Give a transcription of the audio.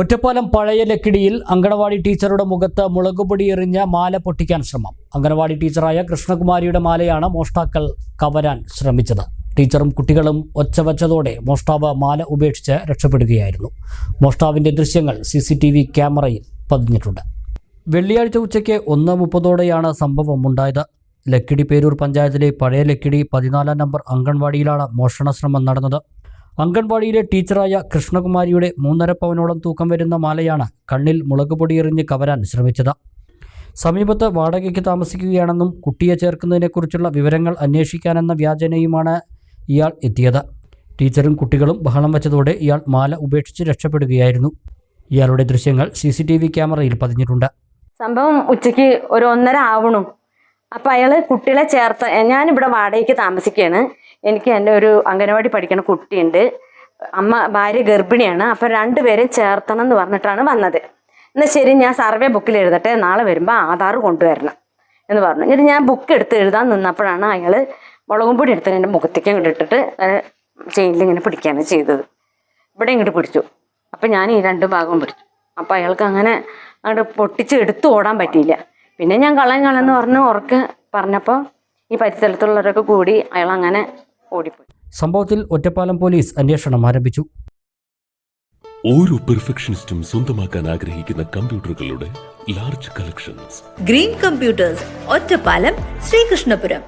ഒറ്റപ്പാലം പഴയ ലക്കിടിയിൽ അങ്കണവാടി ടീച്ചറുടെ മുഖത്ത് മുളകുപൊടി എറിഞ്ഞ മാല പൊട്ടിക്കാൻ ശ്രമം. അങ്കണവാടി ടീച്ചറായ കൃഷ്ണകുമാരിയുടെ മാലയാണ് മോഷ്ടാക്കൾ കവരാൻ ശ്രമിച്ചത്. ടീച്ചറും കുട്ടികളും ഒച്ചവച്ചതോടെ മോഷ്ടാവ് മാല ഉപേക്ഷിച്ച് രക്ഷപ്പെടുകയായിരുന്നു. മോഷ്ടാവിന്റെ ദൃശ്യങ്ങൾ സി സി ടി വി ക്യാമറയിൽ പതിഞ്ഞിട്ടുണ്ട്. വെള്ളിയാഴ്ച ഉച്ചയ്ക്ക് ഒന്ന് മുപ്പതോടെയാണ് സംഭവം ഉണ്ടായത് ലക്കിടി പേരൂർ പഞ്ചായത്തിലെ പഴയ ലക്കിടി പതിനാലാം നമ്പർ അംഗൻവാടിയിലാണ് മോഷണ ശ്രമം നടന്നത്. അംഗൻവാടിയിലെ ടീച്ചറായ കൃഷ്ണകുമാരിയുടെ മൂന്നര പവനോളം തൂക്കം വരുന്ന മാലയാണ് കണ്ണിൽ മുളക് പൊടിയെറിഞ്ഞ് കവരാൻ ശ്രമിച്ചത്. സമീപത്ത് വാടകയ്ക്ക് താമസിക്കുകയാണെന്നും കുട്ടിയെ ചേർക്കുന്നതിനെക്കുറിച്ചുള്ള വിവരങ്ങൾ അന്വേഷിക്കാനെന്ന വ്യാജനയുമാണ് ഇയാൾ എത്തിയത്. ടീച്ചറും കുട്ടികളും ബഹളം വച്ചതോടെ ഇയാൾ മാല ഉപേക്ഷിച്ച് രക്ഷപ്പെടുകയായിരുന്നു. ഇയാളുടെ ദൃശ്യങ്ങൾ സി സി ടി വി ക്യാമറയിൽ പതിഞ്ഞിട്ടുണ്ട്. സംഭവം ഉച്ചയ്ക്ക് ഒരു ഒന്നര ആവണം. അപ്പം അയാൾ കുട്ടികളെ ചേർത്ത് ഞാനിവിടെ വാടകയ്ക്ക് താമസിക്കുകയാണ്. എനിക്ക് എന്റെ ഒരു അംഗനവാടി പഠിക്കുന്ന കുട്ടിയുണ്ട്. അമ്മ ഭാര്യ ഗർഭിണിയാണ്. അപ്പം രണ്ടുപേരും ചേർത്തണം എന്ന് പറഞ്ഞിട്ടാണ് വന്നത്. എന്നാൽ ശരി ഞാൻ സർവേ ബുക്കിൽ എഴുതട്ടെ. നാളെ വരുമ്പോൾ ആധാർ കൊണ്ടുവരണം എന്ന് പറഞ്ഞു. എന്നിട്ട് ഞാൻ ബുക്ക് എടുത്ത് എഴുതാൻ നിന്നപ്പോഴാണ് അയാൾ മുളകും പൊടി എടുത്ത് എന്റെ മുഖത്തേക്ക് ഇട്ടിട്ട് ചെയിനിൽ ഇങ്ങനെ പിടിക്കുകയാണ് ചെയ്തത്. ഇവിടെ ഇങ്ങോട്ട് പിടിച്ചു. അപ്പം ഞാൻ ഈ രണ്ട് ഭാഗവും പിടിച്ചു. അപ്പം അയാൾക്ക് അങ്ങനെ അങ്ങോട്ട് പൊട്ടിച്ച് എടുത്തു ഓടാൻ പറ്റിയില്ല. പിന്നെ ഞാൻ കളയും കളയെന്ന് പറഞ്ഞ് ഉറക്കെ പറഞ്ഞപ്പോൾ ഈ പരിസരത്തുള്ളവരൊക്കെ കൂടി അയാൾ അങ്ങനെ ഓടിപ്പോയി. സംഭവത്തിൽ ഒറ്റപ്പാലം പോലീസ് അന്വേഷണം ആരംഭിച്ചു. ഓരോ പെർഫെക്ഷനിസ്റ്റും സ്വന്തമാക്കാൻ ആഗ്രഹിക്കുന്ന കമ്പ്യൂട്ടറുകളുടെ large collections green computers Ottapalam Sreekrishnapuram